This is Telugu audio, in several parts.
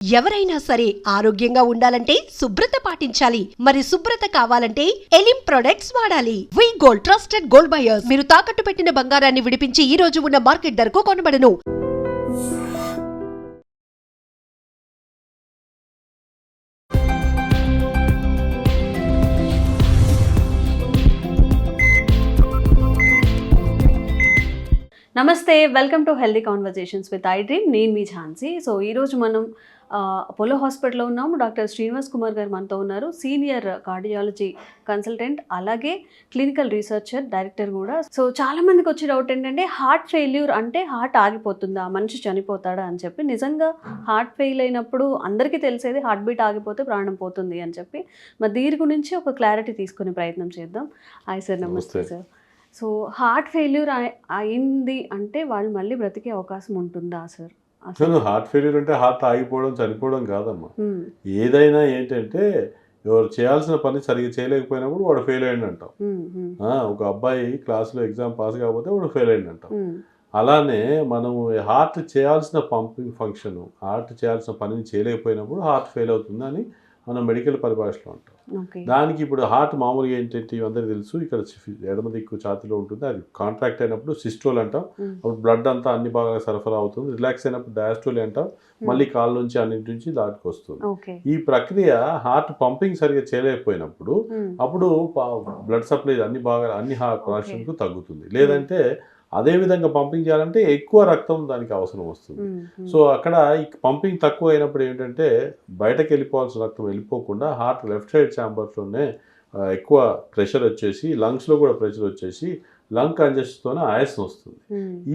ఎవరైనా సరే ఆరోగ్యంగా ఉండాలంటే శుభ్రత పాటించాలి. మరి శుభ్రత కావాలంటే ఎలిం ప్రొడక్ట్స్ వాడాలి. V gold trusted gold buyers మీరు తాకట్టు పెట్టిన బంగారాన్ని విడిపించి ఈ రోజు ఉన్న మార్కెట్ ధరకు కొనబడను. నమస్తే welcome to healthy conversations with I dream నేను మీ ఝాన్సీ. సో ఈరోజు మనం అపోలో హాస్పిటల్లో ఉన్నాము. డాక్టర్ శ్రీనివాస్ కుమార్ గారు మనతో ఉన్నారు. సీనియర్ కార్డియాలజీ కన్సల్టెంట్ అలాగే క్లినికల్ రీసెర్చర్ డైరెక్టర్ కూడా. సో చాలా మందికి వచ్చే డౌట్ ఏంటంటే హార్ట్ ఫెయిల్యూర్ అంటే హార్ట్ ఆగిపోతుందా? మనిషి చనిపోతాడా? అని చెప్పి. నిజంగా హార్ట్ ఫెయిల్ అయినప్పుడు అందరికీ తెలిసేది హార్ట్ బీట్ ఆగిపోతే ప్రాణం పోతుంది అని చెప్పి. మరి దీని గురించి ఒక క్లారిటీ తీసుకునే ప్రయత్నం చేద్దాం. హాయ్ సార్ నమస్తే నమస్తే. సార్. సో హార్ట్ ఫెయిల్యూర్ అయింది అంటే వాళ్ళు మళ్ళీ బ్రతికే అవకాశం ఉంటుందా సార్? అసలు హార్ట్ ఫెయిల్యూర్ అంటే హార్ట్ ఆగిపోవడం చనిపోవడం కాదమ్మా మ్మ్. ఏదైనా ఏంటంటే ఎవరు చేయాల్సిన పని సరిగ్గా చేయలేకపోయినప్పుడు వాడు ఫెయిల్ అయ్యింది అంటాం ఒక అబ్బాయి క్లాస్లో ఎగ్జామ్ పాస్ కాకపోతే వాడు ఫెయిల్ అయ్యింది అంటాం. అలానే మనము హార్ట్ చేయాల్సిన పంపింగ్ ఫంక్షన్ హార్ట్ చేయాల్సిన పనిని చేయలేకపోయినప్పుడు హార్ట్ ఫెయిల్ అవుతుంది అని మనం మెడికల్ పరిభాషలో అంటాం. దానికి ఇప్పుడు హార్ట్ మామూలుగా ఏంటంటే అందరికీ తెలుసు ఇక్కడ ఎడమ దిక్కు ఛాతీలో ఉంటుంది అది కాంట్రాక్ట్ అయినప్పుడు సిస్టోల్ అంటాం. అప్పుడు బ్లడ్ అంతా అన్ని భాగాలకు సరఫరా అవుతుంది రిలాక్స్ అయినప్పుడు డయాస్టోల్ అంటాం. మళ్ళీ కాళ్ళ నుంచి అన్నింటి నుంచి దాటికి వస్తుంది. ఓకే. ఈ ప్రక్రియ హార్ట్ పంపింగ్ సరిగా చేయలేకపోయినప్పుడు. అప్పుడు బ్లడ్ సప్లై అన్ని భాగాలు అన్ని హార్ట్కు తగ్గుతుంది. లేదంటే అదే విధంగా పంపింగ్ చేయాలంటే ఎక్కువ రక్తం దానికి అవసరం వస్తుంది. సో అక్కడ ఈ పంపింగ్ తక్కువ అయినప్పుడు ఏంటంటే బయటకు వెళ్ళిపోవాల్సిన రక్తం వెళ్ళిపోకుండా హార్ట్ లెఫ్ట్ సైడ్ ఛాంబర్స్లోనే ఎక్కువ ప్రెషర్ వచ్చేసి లంగ్స్లో కూడా ప్రెషర్ వచ్చేసి లంగ్ కంజెస్ట్తోనే ఆయాసం వస్తుంది.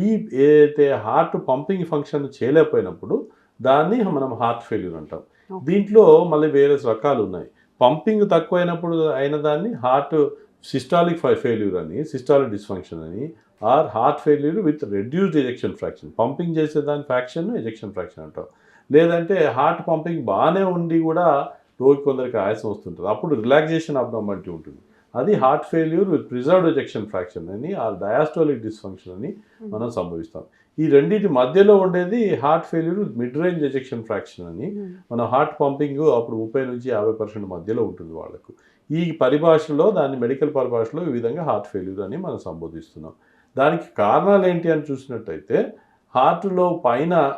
ఈ ఏదైతే హార్ట్ పంపింగ్ ఫంక్షన్ చేయలేకపోయినప్పుడు దాన్ని మనం హార్ట్ ఫెయిల్యూర్ అంటాం. దీంట్లో మళ్ళీ వేరే రకాలు ఉన్నాయి పంపింగ్ తక్కువ అయినప్పుడు అయిన దాన్ని హార్ట్ సిస్టాలిక్ ఫెయిల్యూర్ అని సిస్టాలిక్ డిస్ఫంక్షన్ అని or heart failure with reduced ejection fraction. Pumping చేసే దాని ఫ్రాక్షన్ ఎజెక్షన్ ఫ్రాక్షన్ అంటాం. లేదంటే హార్ట్ పంపింగ్ బాగానే ఉండి కూడా రోజు కొందరికి ఆయాసం వస్తుంటుంది. అప్పుడు రిలాక్సేషన్ అబ్నార్మాలిటీ ఉంటుంది. అది heart failure with preserved ejection fraction అని ఆ డయాస్టోలిక్ డిస్ఫంక్షన్ అని మనం సంభవిస్తాం. ఈ రెండింటి మధ్యలో ఉండేది heart failure mid range ejection fraction అని. మ్మ్. మన హార్ట్ పంపింగ్ అప్పుడు ముప్పై నుంచి యాభై పర్సెంట్ మధ్యలో ఉంటుంది వాళ్ళకు. ఈ పరిభాషలో దాన్ని మెడికల్ పరిభాషలో ఈ విధంగా హార్ట్ ఫెయిల్యూర్ అని మనం సంబోధిస్తున్నాం. దానికి కారణాలు ఏంటి అని చూసినట్టయితే హార్ట్లో పైన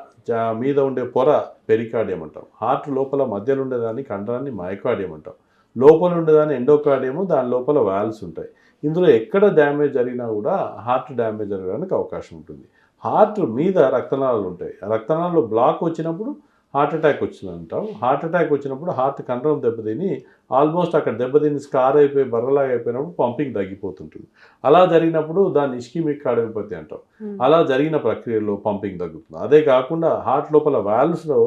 మీద ఉండే పొర పెరికార్డియం అంటాం. హార్ట్ లోపల మధ్యలో ఉండేదాన్ని కండరాన్ని మైకార్డియం అంటాం. లోపల ఉండేదాన్ని ఎండోకార్డియము దాని లోపల వాల్స్ ఉంటాయి. ఇందులో ఎక్కడ డ్యామేజ్ జరిగినా కూడా హార్ట్ డ్యామేజ్ జరగడానికి అవకాశం ఉంటుంది. హార్ట్ మీద రక్తనాళాలు ఉంటాయి. ఆ రక్తనాళాలు బ్లాక్ వచ్చినప్పుడు హార్ట్ అటాక్ వచ్చింది అంటాం హార్ట్ అటాక్ వచ్చినప్పుడు హార్ట్ కంట్రోల్ దెబ్బతిని ఆల్మోస్ట్ అక్కడ దెబ్బతిని స్కార్ అయిపోయి బర్రలాగా అయిపోయినప్పుడు పంపింగ్ తగ్గిపోతుంటుంది. అలా జరిగినప్పుడు దాన్ని ఇష్కిమిక్ కార్డియోపతి అంటాం మ్మ్. అలా జరిగిన ప్రక్రియలో పంపింగ్ తగ్గుతుంది. అదే కాకుండా హార్ట్ లోపల వాల్వ్స్లో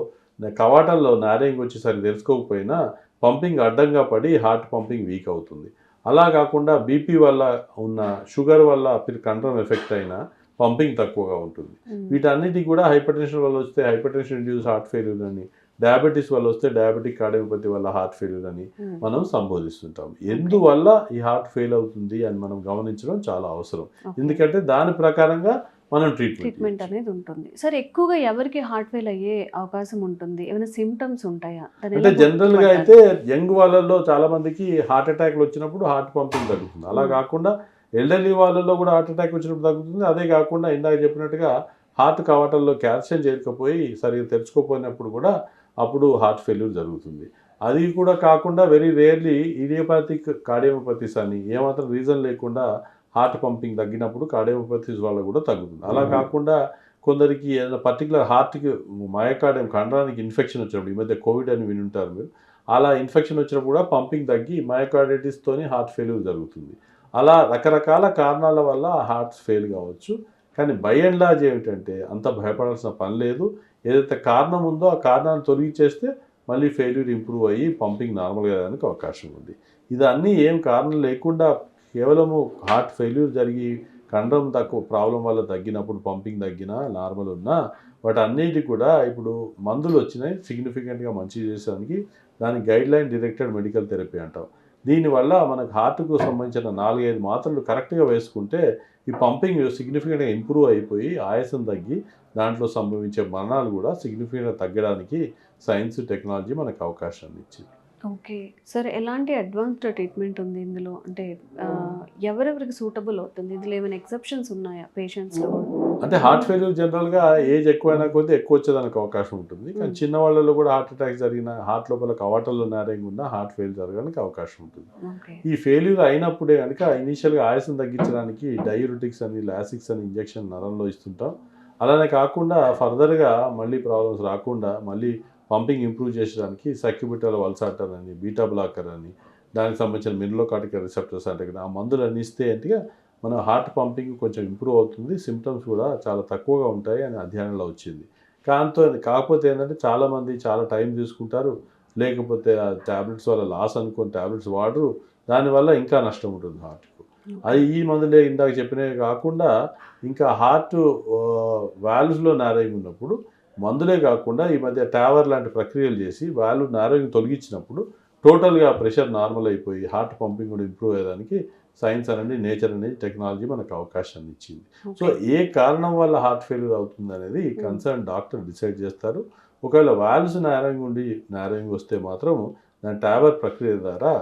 కవాటంలో నారింగ్ వచ్చేసరికి తెలుసుకోకపోయినా పంపింగ్ అడ్డంగా పడి హార్ట్ పంపింగ్ వీక్ అవుతుంది. అలా కాకుండా బీపీ వల్ల ఉన్న షుగర్ వల్ల కంట్రోల్ ఎఫెక్ట్ అయినా పంపింగ్ తక్కువగా ఉంటుంది మ్మ్. వీటన్నిటికి కూడా హైపర్ టెన్షన్ వల్ల వస్తే hypertension induce heart failure అని డయాబెటీస్ వల్ల వస్తే డయాబెటిక్ కార్డియోపతి వల్ల హార్ట్ ఫెయిల్యూర్ అని. మనం సంబోధిస్తుంటాం ఎందువల్ల ఈ హార్ట్ ఫెయిల్ అవుతుంది అని మనం గమనించడం చాలా అవసరం. ఎందుకంటే దాని ప్రకారంగా మనం ట్రీట్మెంట్ ట్రీట్మెంట్ అనేది ఉంటుంది సార్ ఎక్కువగా ఎవరికి హార్ట్ ఫెయిల్ అయ్యే అవకాశం ఉంటుంది ఏమైనా సిమ్టమ్స్ ఉంటాయా అంటే జనరల్గా? అయితే యంగ్ వాళ్ళల్లో చాలా మందికి హార్ట్ అటాక్లు వచ్చినప్పుడు హార్ట్ పంపింగ్ తగ్గుతుంది అలా. కాకుండా ఎల్డర్లీ వాళ్ళల్లో కూడా హార్ట్ అటాక్ వచ్చినప్పుడు తగ్గుతుంది. అదే కాకుండా ఇందాక చెప్పినట్టుగా హార్ట్ కవాటంలో కాల్షియం చేరకపోయి సరిగ్గా తెరుచుకోపోయినప్పుడు కూడా అప్పుడు హార్ట్ ఫెయిల్యూర్ జరుగుతుంది. అది కూడా కాకుండా వెరీ రేర్లీ ఇడియోపాథిక్ కార్డియోపతిస్ అని ఏమాత్రం రీజన్ లేకుండా హార్ట్ పంపింగ్ తగ్గినప్పుడు కార్డియోపతిస్ వల్ల కూడా తగ్గుతుంది. అలా. కాకుండా కొందరికి ఏదైనా పర్టికులర్ హార్ట్కి మయోకార్డియం కండరానికి ఇన్ఫెక్షన్ వచ్చినప్పుడు ఈ మధ్య కోవిడ్ అని వినుంటారు మీరు అలా ఇన్ఫెక్షన్ వచ్చినప్పుడు కూడా పంపింగ్ తగ్గి మయోకార్డైటిస్తోని హార్ట్ ఫెయిల్యూర్ జరుగుతుంది. అలా రకరకాల కారణాల వల్ల హార్ట్ ఫెయిల్ కావచ్చు. కానీ బై అండ్ లాజ్ ఏమిటంటే అంత భయపడాల్సిన పని లేదు. ఏదైతే కారణం ఉందో ఆ కారణాన్ని తొలగించేస్తే మళ్ళీ ఫెయిల్యూర్ ఇంప్రూవ్ అయ్యి పంపింగ్ నార్మల్ అయ్యడానికి అవకాశం ఉంది. ఇది ఏం కారణం లేకుండా కేవలము హార్ట్ ఫెయిల్యూర్ జరిగి కండరం తక్కువ ప్రాబ్లం వల్ల తగ్గినప్పుడు పంపింగ్ తగ్గినా నార్మల్ ఉన్నా వాటి అన్నిటి కూడా ఇప్పుడు మందులు వచ్చినాయి. సిగ్నిఫికెంట్గా మంచి చేసేదానికి దాని guideline directed medical therapy అంటాం దీనివల్ల మనకు హార్ట్కు సంబంధించిన నాలుగైదు మాత్రలు కరెక్ట్గా వేసుకుంటే ఈ పంపింగ్ సిగ్నిఫికెంట్గా ఇంప్రూవ్ అయిపోయి ఆయాసం తగ్గి దాంట్లో సంభవించే మరణాలు కూడా సిగ్నిఫికెంట్గా తగ్గడానికి సైన్స్ టెక్నాలజీ మనకు అవకాశాన్ని ఇచ్చింది. ఓకే. సార్ ఎలాంటి అడ్వాన్స్డ్ ట్రీట్మెంట్ ఉంది ఇందులో? అంటే ఆ, ఎవరెవరికి సూటబుల్ అవుతుంది? ఇందులో ఏమైనా ఎక్సెప్షన్స్ ఉన్నాయా? పేషెంట్స్లో అంటే హార్ట్ ఫెయిల్యూర్ జనరల్గా ఏజ్ ఎక్కువైనా కొద్దీ ఎక్కువ వచ్చేదానికి అవకాశం ఉంటుంది. కానీ Mm. చిన్న వాళ్ళలో కూడా హార్ట్ అటాక్ జరిగిన హార్ట్ లోపల కవాటల్లో నారంగా ఉన్న హార్ట్ ఫెయిల్ జరగడానికి అవకాశం ఉంటుంది. ఈ ఫెయిల్యూర్ అయినప్పుడే కనుక ఇనీషియల్గా ఆయాసం తగ్గించడానికి డయూరిటిక్స్ అని లాసిక్స్ అని ఇంజెక్షన్ నరంలో ఇస్తుంటాం. అలానే కాకుండా ఫర్దర్గా మళ్ళీ ప్రాబ్లమ్స్ రాకుండా మళ్ళీ పంపింగ్ ఇంప్రూవ్ చేసడానికి సక్యుబిటల్ వల్సాటర్ అని బీటా బ్లాకర్ అని దానికి సంబంధించిన మినలోకాటికల్ రిసెప్టర్స్ అంటే ఆ మందులు అన్ని ఇస్తే అంటే మన హార్ట్ పంపింగ్ కొంచెం ఇంప్రూవ్ అవుతుంది. సిమ్టమ్స్ కూడా చాలా తక్కువగా ఉంటాయి అని అధ్యయనంలో వచ్చింది. కాంతో కాకపోతే ఏంటంటే చాలామంది చాలా టైం తీసుకుంటారు. లేకపోతే ఆ ట్యాబ్లెట్స్ వల్ల లాస్ అనుకొని ట్యాబ్లెట్స్ వాడరు. దానివల్ల ఇంకా నష్టం ఉంటుంది హార్ట్కు అది ఈ మందులే ఇందాక చెప్పినవి కాకుండా ఇంకా హార్ట్ వాల్వ్స్లో నారోయింగ్ ఉన్నప్పుడు మందులే కాకుండా ఈ మధ్య టావర్ లాంటి ప్రక్రియలు చేసి వాల్వ్ నారోయింగ్ తొలగించినప్పుడు టోటల్గా ప్రెషర్ నార్మల్ అయిపోయి హార్ట్ పంపింగ్ కూడా ఇంప్రూవ్ అయ్యడానికి సైన్స్ అనేది నేచర్ అనేది టెక్నాలజీ మనకు అవకాశాన్ని ఇచ్చింది. సో ఏ కారణం వల్ల హార్ట్ ఫెయిల్యూర్ అవుతుంది అనేది కన్సర్న్ డాక్టర్ డిసైడ్ చేస్తారు. ఒకవేళ వాల్వ్స్ నారోయింగ్ ఉండి నారోయింగ్ వస్తే మాత్రం దాని టావర్ ప్రక్రియ ద్వారా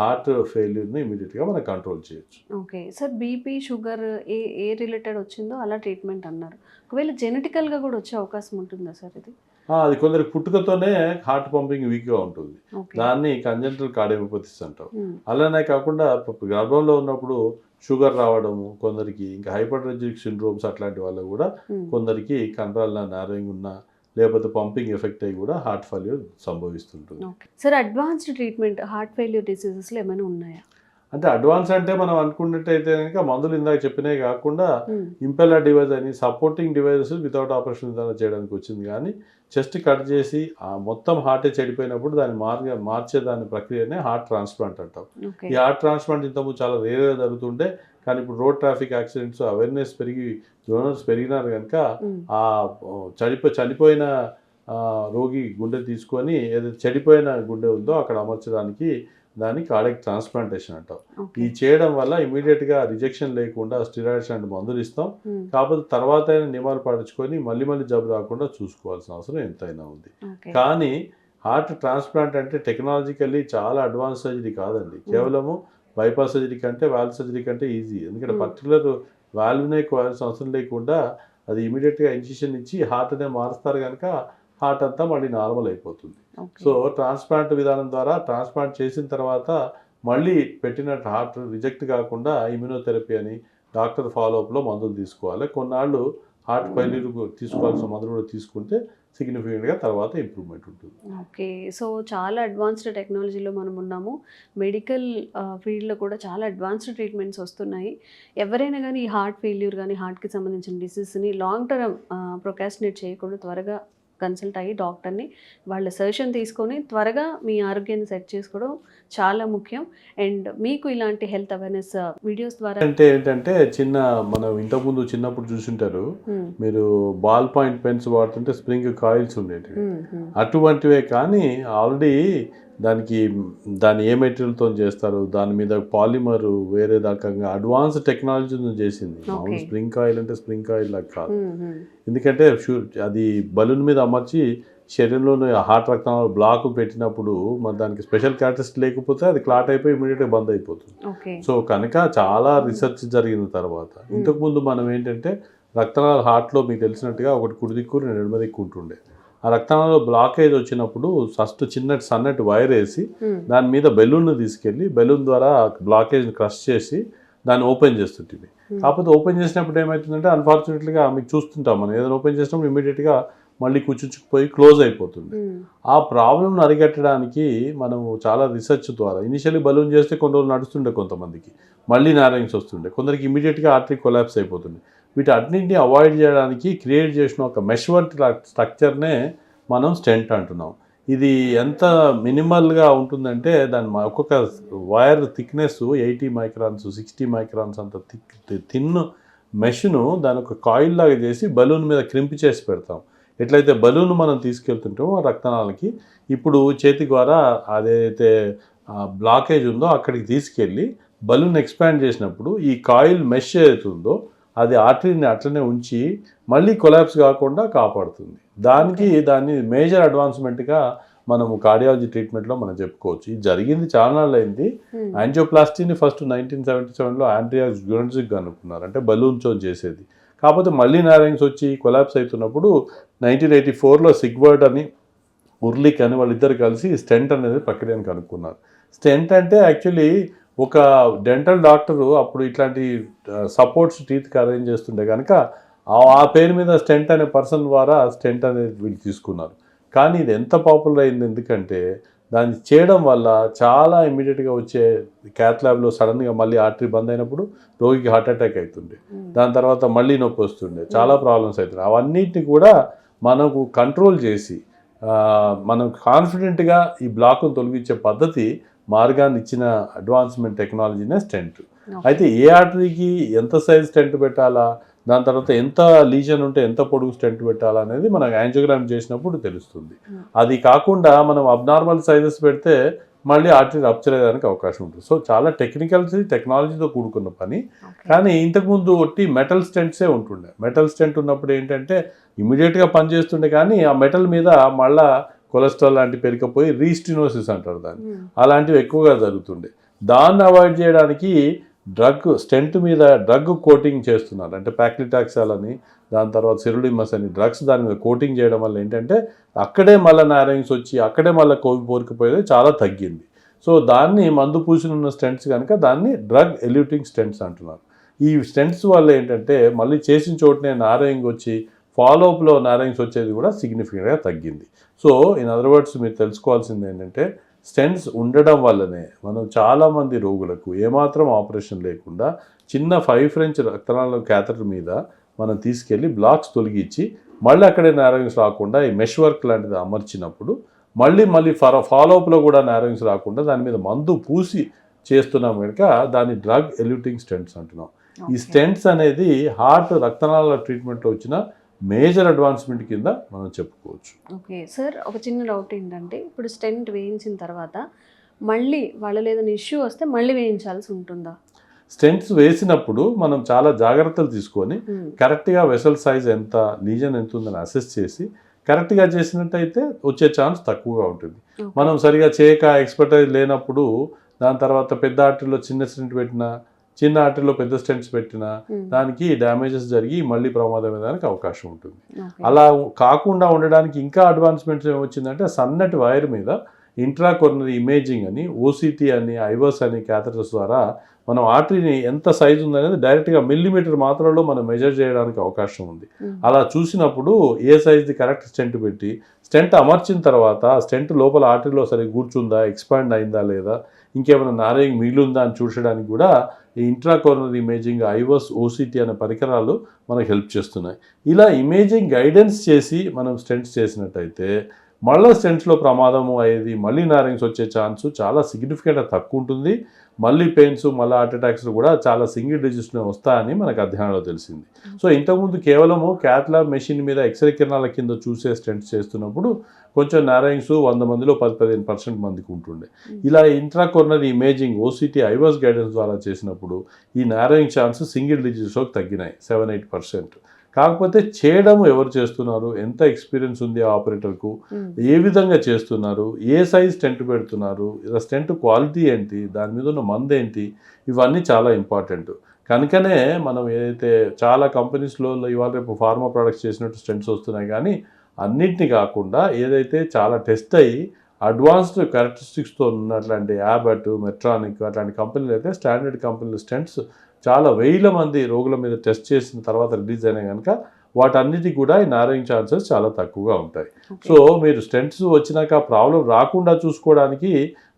హార్ట్ ఫెయిల్యూర్ని ఇమీడియట్గా మనం కంట్రోల్ చేయొచ్చు. ఓకే. సార్ బీపీ షుగర్ ఏ ఏ రిలేటెడ్ వచ్చిందో అలా ట్రీట్మెంట్ అన్నారు. ఒకవేళ జెనెటికల్గా కూడా వచ్చే అవకాశం ఉంటుందా సార్ ఇది? అది కొందరికి పుట్టుకతోనే హార్ట్ పంపింగ్ వీక్గా ఉంటుంది. దాన్ని కంజెంటల్ కార్డియోపతిస్ అంటాం అలానే కాకుండా గర్భంలో ఉన్నప్పుడు షుగర్ రావడము కొందరికి ఇంకా హైపర్టెన్సిక్ సిండ్రోమ్స్ అట్లాంటి వాళ్ళు కూడా కొందరికి కండరాల నారింగ్ ఉన్న లేకపోతే పంపింగ్ ఎఫెక్ట్ అయ్యి కూడా heart failure సంభవిస్తుంటుంది. Sir advanced treatment heart failure డిసీజెస్లో ఏమైనా ఉన్నాయా? అంటే అడ్వాన్స్ అంటే మనం అనుకున్నట్టయితే కనుక మందులు ఇందాక చెప్పినవి కాకుండా ఉమ్, ఇంపెల్లర్ డివైస్ అని సపోర్టింగ్ డివైజెస్ వితౌట్ ఆపరేషన్ విధానం చేయడానికి వచ్చింది. కానీ చెస్ట్ కట్ చేసి ఆ మొత్తం హార్టే చెడిపోయినప్పుడు దాన్ని మార్గ మార్చే దాని ప్రక్రియనే హార్ట్ ట్రాన్స్ప్లాంట్ అంటాం. ఈ హార్ట్ ట్రాన్స్ప్లాంట్ ఇంతకుముందు చాలా రేర్గా జరుగుతుండే కానీ ఇప్పుడు రోడ్ ట్రాఫిక్ యాక్సిడెంట్స్ అవేర్నెస్ పెరిగి డోనర్స్ పెరిగినారు కనుక ఉమ్, ఆ చనిపో చనిపోయిన రోగి గుండె తీసుకొని ఏదైతే చెడిపోయిన గుండె ఉందో అక్కడ అమర్చడానికి దాన్ని కార్డియక్ ట్రాన్స్ప్లాంటేషన్ అంటాం. ఈ చేయడం వల్ల ఇమీడియట్గా రిజెక్షన్ లేకుండా స్టిరాయిడ్స్ అండ్ మందులు ఇస్తాం. కాకపోతే తర్వాత అయినా నియమాలు పాటించుకొని మళ్ళీ మళ్ళీ జబ్బు రాకుండా చూసుకోవాల్సిన అవసరం ఎంతైనా ఉంది. కానీ హార్ట్ ట్రాన్స్ప్లాంట్ అంటే టెక్నాలజికల్లీ చాలా అడ్వాన్స్ సర్జరీ కాదండి. కేవలము బైపాస్ సర్జరీ కంటే వాల్వ్ సర్జరీ కంటే ఈజీ ఎందుకంటే. పర్టికులర్ వాల్వ్నే కోవాల్సిన అవసరం లేకుండా అది ఇమీడియట్గా ఇన్సిషన్ ఇచ్చి హార్ట్నే మారుస్తారు కనుక హార్ట్ అంతా మళ్ళీ నార్మల్ అయిపోతుంది. సో ట్రాన్స్ప్లాంట్ విధానం ద్వారా ట్రాన్స్ప్లాంట్ చేసిన తర్వాత మళ్ళీ పెట్టిన హార్ట్ రిజెక్ట్ కాకుండా ఇమ్యూనోథెరపీ అని డాక్టర్ ఫాలోఅప్లో మందులు తీసుకోవాలి. కొన్నాళ్ళు హార్ట్ ఫెయిల్యూర్ తీసుకోవాల్సిన మందులు కూడా తీసుకుంటే సిగ్నిఫికెంట్గా తర్వాత ఇంప్రూవ్మెంట్ ఉంటుంది. ఓకే. సో చాలా అడ్వాన్స్డ్ టెక్నాలజీలో మనం ఉన్నాము. మెడికల్ ఫీల్డ్లో కూడా చాలా అడ్వాన్స్డ్ ట్రీట్మెంట్స్ వస్తున్నాయి. ఎవరైనా కానీ ఈ హార్ట్ ఫెయిల్యూర్ కానీ హార్ట్కి సంబంధించిన డిసీజ్ని లాంగ్ టర్మ్ ప్రొకాస్టినేట్ చేయకుండా త్వరగా కన్సల్ట్ అయ్యి డాక్టర్ని వాళ్ళ సజెషన్ తీసుకొని త్వరగా మీ ఆరోగ్యాన్ని సెట్ చేసుకోవడం చాలా ముఖ్యం. అండ్ మీకు ఇలాంటి హెల్త్ అవేర్నెస్ వీడియోస్ ద్వారా అంటే ఏంటంటే చిన్న మనం ఇంతకుముందు చిన్నప్పుడు చూసుంటారు మీరు బాల్ పాయింట్ పెన్స్ వాడుతుంటే స్ప్రింగ్ కాయిల్స్ ఉండేటివి. అటువంటివే కానీ ఆల్రెడీ దానికి దాన్ని ఏ మెటీరియల్తో చేస్తారు? దాని మీద పాలిమర్ వేరే రకంగా అడ్వాన్స్ టెక్నాలజీ చేసింది. మామూలు. స్ప్రింగ్ ఆయిల్ అంటే స్ప్రింగ్ ఆయిల్ లాగా కాదు. ఎందుకంటే అది బలూన్ మీద అమర్చి శరీరంలోని హార్ట్ రక్తనాళాలు బ్లాక్ పెట్టినప్పుడు మరి దానికి స్పెషల్ క్యారెక్టరిస్ట్ లేకపోతే అది క్లాట్ అయిపోయి ఇమీడియట్గా బంద్ అయిపోతుంది. సో కనుక చాలా రీసెర్చ్ జరిగిన తర్వాత ఇంతకుముందు మనం ఏంటంటే రక్తనాళాలు హార్ట్లో మీకు తెలిసినట్టుగా ఒకటి కుడి దిక్కు రెండు ఎడమ దిక్కు ఉంటుండే. ఆ రక్తనాళాలు బ్లాకేజ్ వచ్చినప్పుడు ఫస్ట్ చిన్నటి సన్నటి వైర్ వేసి Hmm, దాని మీద బెలూన్ను తీసుకెళ్ళి బెలూన్ ద్వారా బ్లాకేజ్ని క్రష్ చేసి దాన్ని ఓపెన్ చేస్తుంటుంది. Hmm. కాకపోతే ఓపెన్ చేసినప్పుడు ఏమవుతుందంటే అన్ఫార్చునేట్లీగా మీకు చూస్తుంటాం మనం. ఏదైనా ఓపెన్ చేసినప్పుడు ఇమీడియట్గా మళ్ళీ కూర్చుకుపోయి క్లోజ్ అయిపోతుంది. Hmm. ఆ ప్రాబ్లంను అరికట్టడానికి మనము చాలా రీసెర్చ్ ద్వారా ఇనిషియల్లీ బలూన్ చేస్తే కొన్ని రోజులు నడుస్తుండే కొంతమందికి. మళ్ళీ నారాయణ్స్ వస్తుండే. కొందరికి ఇమీడియట్గా ఆర్టరీ కొలాప్స్ అయిపోతుంది. వీటి అన్నింటినీ అవాయిడ్ చేయడానికి క్రియేట్ చేసిన ఒక మెష్ వంటి స్ట్రక్చర్నే మనం స్టెంట్ అంటున్నాం. ఇది ఎంత మినిమల్గా ఉంటుందంటే దాని ఒక్కొక్క wire thickness eighty microns sixty microns అంత థిక్ థిన్ మెష్ను దాని ఒక కాయిల్ లాగా చేసి బలూన్ మీద క్రింపి చేసి పెడతాం. ఎట్లయితే బలూన్ మనం తీసుకెళ్తుంటామో రక్తనాలకి ఇప్పుడు చేతి ద్వారా అదైతే బ్లాకేజ్ ఉందో అక్కడికి తీసుకెళ్ళి బలూన్ ఎక్స్పాండ్ చేసినప్పుడు ఈ కాయిల్ మెష్ ఏదైతుందో అది ఆర్టరీని అట్లనే ఉంచి మళ్ళీ కొలాప్స్ కాకుండా కాపాడుతుంది. దానికి దాన్ని మేజర్ అడ్వాన్స్మెంట్గా మనము కార్డియాలజీ ట్రీట్మెంట్లో మనం చెప్పుకోవచ్చు. ఇది జరిగింది చాలా అయింది. యాంజియోప్లాస్టీని ఫస్ట్ నైన్టీన్ సెవెంటీ సెవెన్లో ఆండ్రియాస్ గ్యూరెన్సిక్ అనుకున్నారు. అంటే బలూన్తో చేసేది. కాకపోతే మళ్ళీ నారాయణ్స్ వచ్చి కొలాప్స్ అవుతున్నప్పుడు నైన్టీన్ ఎయిటీ ఫోర్లో సిగ్వర్డ్ అని ఉర్లిక్ అని వాళ్ళిద్దరు కలిసి స్టెంట్ అనేది ప్రక్రియను కనుక్కున్నారు. స్టెంట్ అంటే యాక్చువల్లీ ఒక డెంటల్ డాక్టరు అప్పుడు ఇట్లాంటి సపోర్ట్స్ టీత్కి అరేంజ్ చేస్తుండే కనుక ఆ- పేరు మీద స్టెంట్ అనే పర్సన్ ద్వారా స్టెంట్ అనేది వీళ్ళు తీసుకున్నారు. కానీ ఇది ఎంత పాపులర్ అయింది ఎందుకంటే దాన్ని చేయడం వల్ల చాలా ఇమీడియట్గా వచ్చే క్యాత్ ల్యాబ్లో సడన్గా మళ్ళీ ఆర్టరీ బంద్ అయినప్పుడు రోగికి హార్ట్ అటాక్ అవుతుండే. Hmm. దాని తర్వాత మళ్ళీ నొప్పి వస్తుండే. చాలా ప్రాబ్లమ్స్ అవుతున్నాయి అవన్నిటిని కూడా మనకు కంట్రోల్ చేసి మనం కాన్ఫిడెంట్గా ఈ బ్లాక్ను తొలగించే పద్ధతి మార్గాన్ని ఇచ్చిన అడ్వాన్స్మెంట్ టెక్నాలజీనే స్టెంట్. అయితే ఏ ఆర్టరీకి ఎంత సైజ్ స్టెంట్ పెట్టాలా దాని తర్వాత ఎంత లీజన్ ఉంటే ఎంత పొడుగు స్టెంట్ పెట్టాలా అనేది మనకు యాంజియోగ్రామ్ చేసినప్పుడు తెలుస్తుంది Hmm. అది కాకుండా మనం అబ్నార్మల్ సైజెస్ పెడితే మళ్ళీ ఆర్టరీ రప్చర్ అయ్యేదానికి అవకాశం ఉంటుంది సో చాలా టెక్నికల్స్ టెక్నాలజీతో కూడుకున్న పని. కానీ ఇంతకుముందు ఒట్టి మెటల్ స్టెంట్సే ఉంటుండే మెటల్ స్టెంట్ ఉన్నప్పుడు ఏంటంటే ఇమీడియట్గా పనిచేస్తుండే కానీ ఆ మెటల్ మీద మళ్ళా కొలెస్ట్రాల్ లాంటి పెరిగిపోయి రీస్టినోసిస్ అంటారు దాన్ని. Hmm. అలాంటివి ఎక్కువగా జరుగుతుండే. దాన్ని అవాయిడ్ చేయడానికి డ్రగ్ స్టెంట్ మీద డ్రగ్ కోటింగ్ చేస్తున్నారు. అంటే ప్యాక్లిటాక్సాల్ అని దాని తర్వాత సిరుడిమస్ అని డ్రగ్స్ దాని మీద కోటింగ్ చేయడం వల్ల ఏంటంటే అక్కడే మళ్ళీ నారాయణ్స్ వచ్చి అక్కడే మళ్ళీ కోవి పోరికిపోయేది చాలా తగ్గింది. సో దాన్ని మందు పూసిన ఉన్న స్టెంట్స్ కనుక దాన్ని డ్రగ్ ఎల్యూటింగ్ స్టెంట్స్ అంటున్నారు. ఈ స్టెంట్స్ వల్ల ఏంటంటే మళ్ళీ చేసిన చోటనే నారాయణ్ వచ్చి ఫాలోఅప్లో నారాయణ్స్ వచ్చేది కూడా సిగ్నిఫికెంట్గా తగ్గింది. సో ఇన్ అదర్ వర్డ్స్ మీరు తెలుసుకోవాల్సింది ఏంటంటే స్టెంట్స్ ఉండడం వల్లనే మనం చాలామంది రోగులకు ఏమాత్రం ఆపరేషన్ లేకుండా చిన్న ఫైవ్ ఫ్రెంచ్ రక్తనాళ క్యాథటర్ మీద మనం తీసుకెళ్ళి బ్లాక్స్ తొలగించి మళ్ళీ అక్కడే నారాయణ్స్ రాకుండా ఈ మెష్ వర్క్ లాంటిది అమర్చినప్పుడు మళ్ళీ మళ్ళీ ఫర ఫాలోఅప్లో కూడా నారాయణ్స్ రాకుండా దాని మీద మందు పూసి చేస్తున్నాం కనుక దాన్ని డ్రగ్ ఎల్యూటింగ్ స్టెంట్స్ అంటున్నాం ఈ. స్టెంట్స్ అనేది హార్ట్ రక్తనాళాల ట్రీట్మెంట్లో వచ్చిన మేజర్ అడ్వాన్స్మెంట్ కింద మనం చెప్పుకోవచ్చు ఓకే సార్ ఒక చిన్న డౌట్ ఏంటంటే ఇప్పుడు స్టెంట్ వేయించిన తర్వాత మళ్ళీ వాళ్ళలో ఏదైనా ఇష్యూ వస్తే మళ్ళీ వేయించాల్సి ఉంటుందా స్టెంట్స్ వేసినప్పుడు మనం చాలా జాగ్రత్తలు తీసుకొని Hmm. కరెక్ట్గా వెసల్ సైజ్ ఎంత లీజన్ ఎంత ఉందని అసెస్ చేసి కరెక్ట్గా చేసినట్టయితే వచ్చే ఛాన్స్ తక్కువగా ఉంటుంది. మనం సరిగా చేయక ఎక్స్పర్టైజ్ లేనప్పుడు దాని తర్వాత పెద్ద ఆర్టరీలో చిన్న స్టెంట్ పెట్టినా చిన్న ఆర్టరీలో పెద్ద స్టెంట్స్ పెట్టినా Hmm. దానికి డ్యామేజెస్ జరిగి మళ్ళీ ప్రమాదం అయ్యేదానికి అవకాశం ఉంటుంది. అలా కాకుండా ఉండడానికి ఇంకా అడ్వాన్స్మెంట్స్ ఏమొచ్చిందంటే సన్నటి వైర్ మీద ఇంట్రా కొర్నరీ ఇమేజింగ్ అని ఓసిటీ అని ఐవర్స్ అని క్యాథటర్స్ ద్వారా మనం ఆర్టరీని ఎంత సైజు ఉందనేది డైరెక్ట్గా మిల్లీమీటర్ మాత్రలో మనం మెజర్ చేయడానికి అవకాశం ఉంది Hmm. అలా చూసినప్పుడు ఏ సైజ్ది కరెక్ట్ స్టెంట్ పెట్టి స్టెంట్ అమర్చిన తర్వాత స్టెంట్ లోపల ఆర్టరీలో సరే కూర్చుందా ఎక్స్పాండ్ అయిందా లేదా ఇంకేమైనా నారేయింగ్ మిగిలిందా అని చూసడానికి కూడా ఈ intracoronary imaging IVUS OCT అనే పరికరాలు మనకు హెల్ప్ చేస్తున్నాయి. ఇలా ఇమేజింగ్ గైడెన్స్ చేసి మనం స్టెంట్స్ చేసినట్టయితే మళ్ళీ స్టెంట్స్లో ప్రమాదము అయ్యేది మళ్ళీ నారింగ్స్ వచ్చే ఛాన్స్ చాలా సిగ్నిఫికెంట్గా తక్కువ ఉంటుంది మళ్ళీ పెయిన్స్ మళ్ళీ హార్ట్ అటాక్స్ కూడా చాలా సింగిల్ డిజిట్స్లో వస్తాయని మనకు అధ్యయనంలో తెలిసింది. సో ఇంతకుముందు కేవలము క్యాథ్లాబ్ మెషిన్ మీద ఎక్స్రే కిరణాల కింద చూసే స్టెంట్స్ చేస్తున్నప్పుడు కొంచెం నారాయణ్స్ వంద మందిలో పది పదిహేను పర్సెంట్ మందికి ఉంటుండే. ఇలా intracoronary imaging OCT IVUS guidance ద్వారా చేసినప్పుడు ఈ నారాయణ ఛాన్స్ సింగిల్ డిజిట్స్లోకి తగ్గినాయి సెవెన్ ఎయిట్ పర్సెంట్ కాకపోతే చేయడం ఎవరు చేస్తున్నారు? ఎంత ఎక్స్పీరియన్స్ ఉంది ఆ ఆపరేటర్కు Hmm. ఏ విధంగా చేస్తున్నారు? ఏ సైజ్ స్టెంట్ పెడుతున్నారు? ఇలా స్టెంట్ క్వాలిటీ ఏంటి? దాని మీద ఉన్న మందు ఏంటి? ఇవన్నీ చాలా ఇంపార్టెంట్ కనుకనే మనం ఏదైతే చాలా కంపెనీస్లో ఇవాళ రేపు ఫార్మా ప్రొడక్ట్స్ చేసినట్టు స్టెంట్స్ వస్తున్నాయి కానీ అన్నిటిని కాకుండా ఏదైతే చాలా టెస్ట్ అయ్యి అడ్వాన్స్డ్ క్యారెక్టరిస్టిక్స్తో ఉన్నట్లాంటి యాబట్ మెట్రానిక్ అట్లాంటి కంపెనీలు అయితే స్టాండర్డ్ కంపెనీల స్టెంట్స్ చాలా వేల మంది రోగుల మీద టెస్ట్ చేసిన తర్వాత రిలీజ్ అయినాయి కనుక వాటన్నిటికి కూడా ఈ నారింగ్ ఛాన్సెస్ చాలా తక్కువగా ఉంటాయి. సో మీరు స్టెంట్స్ వచ్చినాక ప్రాబ్లం రాకుండా చూసుకోవడానికి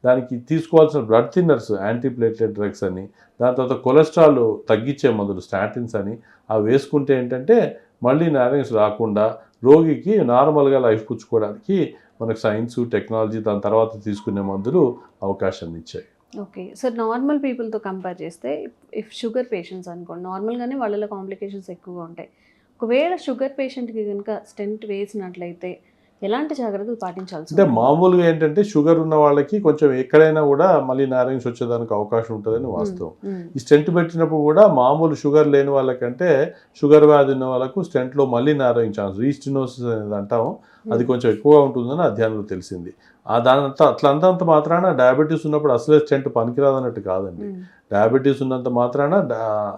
దానికి తీసుకోవాల్సిన బ్లడ్ థిన్నర్స్ యాంటీప్లేటెడ్ డ్రగ్స్ అని దాని తర్వాత కొలెస్ట్రాల్ తగ్గించే మందులు స్టాటిన్స్ అని అవి వేసుకుంటే ఏంటంటే మళ్ళీ నారింగ్స్ రాకుండా రోగికి నార్మల్గా లైఫ్ పుచ్చుకోవడానికి మనకు సైన్స్ టెక్నాలజీ దాని తర్వాత తీసుకునే మందులు అవకాశాన్ని ఇచ్చాయి. ఓకే. సార్ నార్మల్ పీపుల్తో కంపేర్ చేస్తే ఇఫ్ షుగర్ పేషెంట్స్ అనుకోండి నార్మల్గానే వాళ్ళలో కాంప్లికేషన్స్ ఎక్కువగా ఉంటాయి. ఒకవేళ షుగర్ పేషెంట్కి కనుక స్టెంట్ వేసినట్లయితే ఎలాంటి జాగ్రత్తలు పాటించాల్సి అంటే? మామూలుగా ఏంటంటే షుగర్ ఉన్న వాళ్ళకి కొంచెం ఎక్కడైనా కూడా మళ్ళీ నారాయణస్ వచ్చేదానికి అవకాశం ఉంటుందని వాస్తవం. ఈ స్టెంట్ పెట్టినప్పుడు కూడా మామూలు షుగర్ లేని వాళ్ళకంటే షుగర్ వ్యాధి ఉన్న వాళ్ళకు స్టెంట్లో మళ్ళీ నారాయణ ఛాన్స్ రీస్టినోసిస్ అనేది అంటాము. అది కొంచెం ఎక్కువగా ఉంటుందని అధ్యయనంలో తెలిసింది. ఆ దానంతా అట్లా అంతంత మాత్రాన డయాబెటీస్ ఉన్నప్పుడు అసలే స్టెంట్ పనికిరాదన్నట్టు కాదండి. డయాబెటీస్ ఉన్నంత మాత్రాన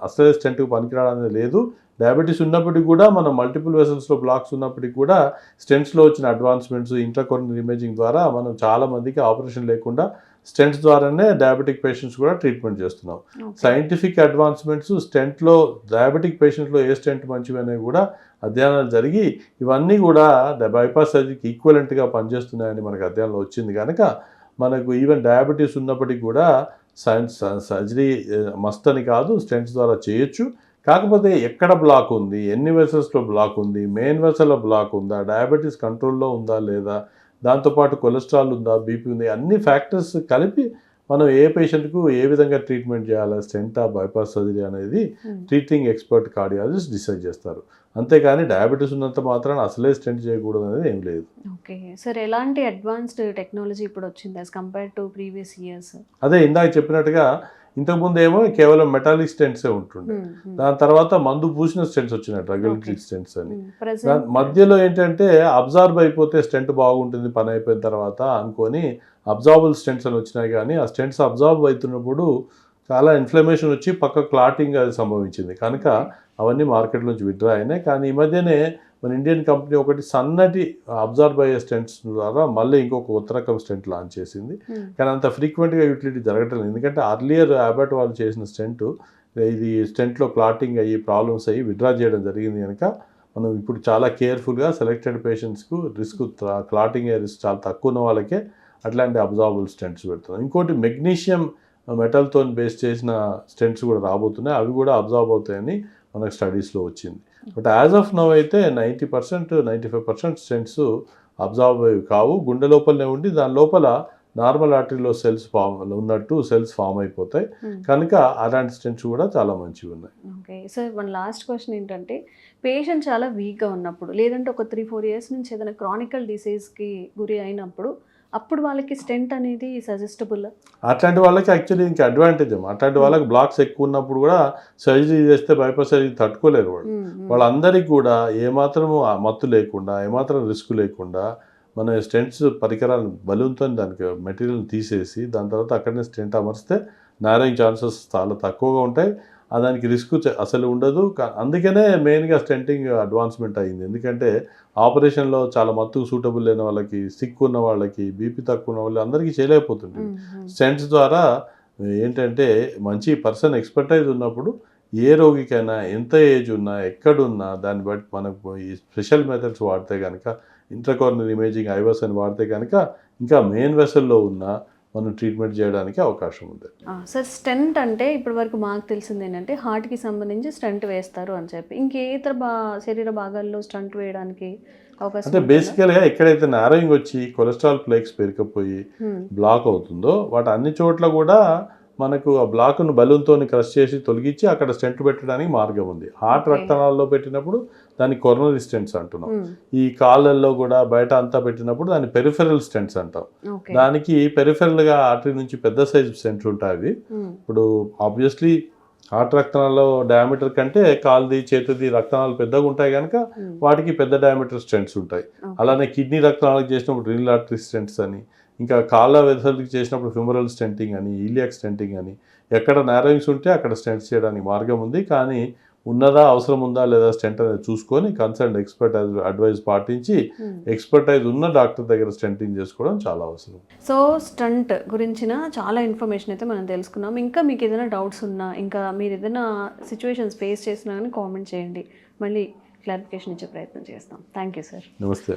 అసలే స్టెంట్కి పనికిరాడనేది లేదు. డయాబెటీస్ ఉన్నప్పటికీ కూడా మనం మల్టిపుల్ వెసల్స్లో బ్లాక్స్ ఉన్నప్పటికీ కూడా స్టెంట్స్లో వచ్చిన అడ్వాన్స్మెంట్స్ ఇంట్రాకోర్నర్ ఇమేజింగ్ ద్వారా మనం చాలా మందికి ఆపరేషన్ లేకుండా స్టెంట్స్ ద్వారానే డయాబెటిక్ పేషెంట్స్ కూడా ట్రీట్మెంట్ చేస్తున్నాం. సైంటిఫిక్ అడ్వాన్స్మెంట్స్ స్టెంట్లో డయాబెటిక్ పేషెంట్లో ఏ స్టెంట్ మంచివి అనేవి కూడా అధ్యయనాలు జరిగి ఇవన్నీ కూడా బైపాస్ సర్జరీకి ఈక్వలెంట్గా పనిచేస్తున్నాయని మనకు అధ్యయనంలో వచ్చింది. కనుక మనకు ఈవెన్ డయాబెటీస్ ఉన్నప్పటికీ కూడా సర్జరీ మస్ట్ అని కాదు స్టెంట్స్ ద్వారా చేయొచ్చు. కాకపోతే ఎక్కడ బ్లాక్ ఉంది? ఎన్ని వెసల్స్లో బ్లాక్ ఉంది? మెయిన్ వెసల్లో బ్లాక్ ఉందా? డయాబెటీస్ కంట్రోల్లో ఉందా లేదా? దాంతోపాటు కొలెస్ట్రాల్ ఉందా? బీపీ ఉంది? అన్ని ఫ్యాక్టర్స్ కలిపి మనం ఏ పేషెంట్కు ఏ విధంగా ట్రీట్మెంట్ చేయాలి? స్టెంటా బైపాస్ సర్జరీ అనేది ట్రీటింగ్ ఎక్స్పర్ట్ కార్డియాలజిస్ట్ డిసైడ్ చేస్తారు. అంతేగాని డయాబెటీస్ ఉన్నంత మాత్రాన అసలే స్టెంట్ చేయకూడదు అనేది ఏం లేదు. ఓకే. సార్ ఎలాంటి అడ్వాన్స్డ్ టెక్నాలజీ ఇప్పుడు వచ్చింది as compare to previous years అదే ఇందాక చెప్పినట్టుగా ఇంతకుముందు ఏమో కేవలం మెటాలిక్ స్టెంట్సే ఉంటుండే. దాని తర్వాత మందు పూసిన స్టెంట్స్ వచ్చినాయి Okay. స్టెంట్స్ అని. ప్రెసెంట్ మధ్యలో ఏంటంటే అబ్జార్బ్ అయిపోతే స్టెంట్ బాగుంటుంది పని అయిపోయిన తర్వాత అనుకొని అబ్జార్బుల్ స్టెంట్స్ అని వచ్చినాయి కానీ ఆ స్టెంట్స్ అబ్జార్బ్ అవుతున్నప్పుడు చాలా ఇన్ఫ్లమేషన్ వచ్చి పక్క క్లాటింగ్ అది సంభవించింది. కనుక అవన్నీ మార్కెట్ నుంచి విత్డ్రా అయినాయి. కానీ ఈ మధ్యనే మన ఇండియన్ కంపెనీ ఒకటి సన్నటి అబ్జార్బ్ అయ్యే స్టెంట్స్ ద్వారా మళ్ళీ ఇంకొక కొత్త రకం స్టెంట్ లాంచ్ చేసింది. కానీ అంత ఫ్రీక్వెంట్గా యూటిలిటీ జరగటం లేదు. ఎందుకంటే అర్లియర్ అబాట్ వాళ్ళు చేసిన స్టెంట్ ఇది స్టెంట్లో క్లాటింగ్ అయ్యి ప్రాబ్లమ్స్ అయ్యి విత్డ్రా చేయడం జరిగింది కనుక మనం ఇప్పుడు చాలా కేర్ఫుల్గా సెలెక్టెడ్ పేషెంట్స్కు రిస్క్ క్లాటింగ్ అయ్యే రిస్క్ చాలా తక్కువ ఉన్న వాళ్ళకే అట్లాంటి అబ్జార్బుల్ స్టెంట్స్ పెడుతున్నాం. ఇంకోటి మెగ్నీషియం మెటల్తో బేస్ చేసిన స్టెంట్స్ కూడా రాబోతున్నాయి. అవి కూడా అబ్జార్బ్ అవుతాయని మనకు స్టడీస్లో వచ్చింది. బట్ యాజ్ ఆఫ్ నవ్ అయితే ninety percent ninety five percent stents absorb అయ్యి కావు. గుండె లోపలనే ఉండి దాని లోపల నార్మల్ ఆర్టరీలో సెల్స్ ఫామ్ ఉన్నట్టు సెల్స్ ఫామ్ అయిపోతాయి. కనుక అలాంటి స్టెంట్స్ కూడా చాలా మంచివి ఉన్నాయి. ఓకే. సార్ మన లాస్ట్ క్వశ్చన్ ఏంటంటే పేషెంట్ చాలా వీక్గా ఉన్నప్పుడు లేదంటే ఒక త్రీ ఫోర్ ఇయర్స్ నుంచి ఏదైనా క్రానికల్ డిసీజ్కి గురి అయినప్పుడు అప్పుడు వాళ్ళకి స్టెంట్ అనేది సజెస్టబుల్? అట్లాంటి వాళ్ళకి యాక్చువల్లీ ఇంకా అడ్వాంటేజ్ అట్లాంటి వాళ్ళకి బ్లాక్స్ ఎక్కువ ఉన్నప్పుడు కూడా సర్జరీ చేస్తే బైపాస్ సర్జరీ తట్టుకోలేరు వాళ్ళు. వాళ్ళందరికీ కూడా ఏమాత్రము ఆ మత్తు లేకుండా ఏమాత్రం రిస్క్ లేకుండా మన స్టెంట్స్ పరికరాలను బలూన్తో దానికి మెటీరియల్ తీసేసి దాని తర్వాత అక్కడనే స్టెంట్ అమర్స్తే నారింగ్ ఛాన్సెస్ చాలా తక్కువగా ఉంటాయి. దానికి రిస్క్ అసలు ఉండదు. అందుకనే మెయిన్గా స్టెంటింగ్ అడ్వాన్స్మెంట్ అయ్యింది ఎందుకంటే ఆపరేషన్లో చాలా మత్తుకు సూటబుల్ లేని వాళ్ళకి సిక్ ఉన్న వాళ్ళకి బీపీ తక్కువ ఉన్న వాళ్ళు అందరికీ చేయలేకపోతుంది స్టెంట్స్ ద్వారా ఏంటంటే మంచి పర్సన్ ఎక్స్పర్టైజ్ ఉన్నప్పుడు ఏ రోగికైనా ఎంత ఏజ్ ఉన్నా ఎక్కడున్నా దాన్ని బట్టి మనకు ఈ స్పెషల్ మెథడ్స్ వాడితే కనుక ఇంట్రకార్నర్ ఇమేజింగ్ ఐవస్ అని వాడితే కనుక ఇంకా మెయిన్ వెసల్లో ఉన్న మనం ట్రీట్మెంట్ చేయడానికి అవకాశం ఉంది సార్ స్టెంట్ అంటే ఇప్పటి వరకు మాకు తెలిసింది ఏంటంటే హార్ట్కి సంబంధించి స్టంట్ వేస్తారు అని చెప్పి ఇంకే ఇతర బా శరీర భాగాల్లో స్టంట్ వేయడానికి అవకాశం అంటే? బేసికల్గా ఎక్కడైతే నారోయింగ్ వచ్చి కొలెస్ట్రాల్ ఫ్లేక్స్ పెరిగిపోయి. బ్లాక్ అవుతుందో వాటి అన్ని చోట్ల కూడా మనకు ఆ బ్లాక్ను బలూన్తో క్రష్ చేసి తొలగించి అక్కడ స్టెంట్ పెట్టడానికి మార్గం ఉంది హార్ట్ Okay. రక్తనాళాల్లో పెట్టినప్పుడు దాన్ని కొర్నరీ స్టెంట్స్ అంటున్నాం. ఈ కాళ్ళల్లో కూడా బయట అంతా పెట్టినప్పుడు దాన్ని పెరిఫెరల్ స్టెంట్స్ అంటాం దానికి పెరిఫెరల్గా ఆర్టరీ నుంచి పెద్ద సైజు స్టెంట్స్ ఉంటాయి అవి. ఇప్పుడు ఆబ్వియస్లీ హార్ట్ రక్తనాళాల్లో డయామీటర్ కంటే కాలుది చేతిది రక్తనాళాలు పెద్దగా ఉంటాయి కనుక. వాటికి పెద్ద డయామీటర్ స్టెంట్స్ ఉంటాయి. అలానే కిడ్నీ రక్తనాళాలకు చేసినప్పుడు రినిల్ ఆర్టరీ స్టెంట్స్ అని ఇంకా కాళ్ళ వెసల్కి చేసినప్పుడు ఫిమరల్ స్టెంటింగ్ అని ఈలియాక్ స్టెంటింగ్ అని ఎక్కడ నారోయింగ్స్ ఉంటే అక్కడ స్టెంట్స్ చేయడానికి మార్గం ఉంది. కానీ ఉన్నదా అవసరం ఉందా లేదా స్టెంట్ అనేది చూసుకొని కన్సల్ట్ ఎక్స్పర్ట్ అడ్వైస్ పాటించి Hmm. ఎక్స్పర్టైజ్ ఉన్న డాక్టర్ దగ్గర స్టెంటింగ్ చేసుకోవడం చాలా అవసరం. సో స్టంట్ గురించిన చాలా ఇన్ఫర్మేషన్ అయితే మనం తెలుసుకున్నాం. ఇంకా మీకు ఏదైనా డౌట్స్ ఉన్నా ఇంకా మీరు ఏదైనా సిచ్యువేషన్స్ ఫేస్ చేసినా కానీ కామెంట్ చేయండి. మళ్ళీ క్లారిఫికేషన్ ఇచ్చే ప్రయత్నం చేస్తాం. థ్యాంక్ యూ సార్ నమస్తే.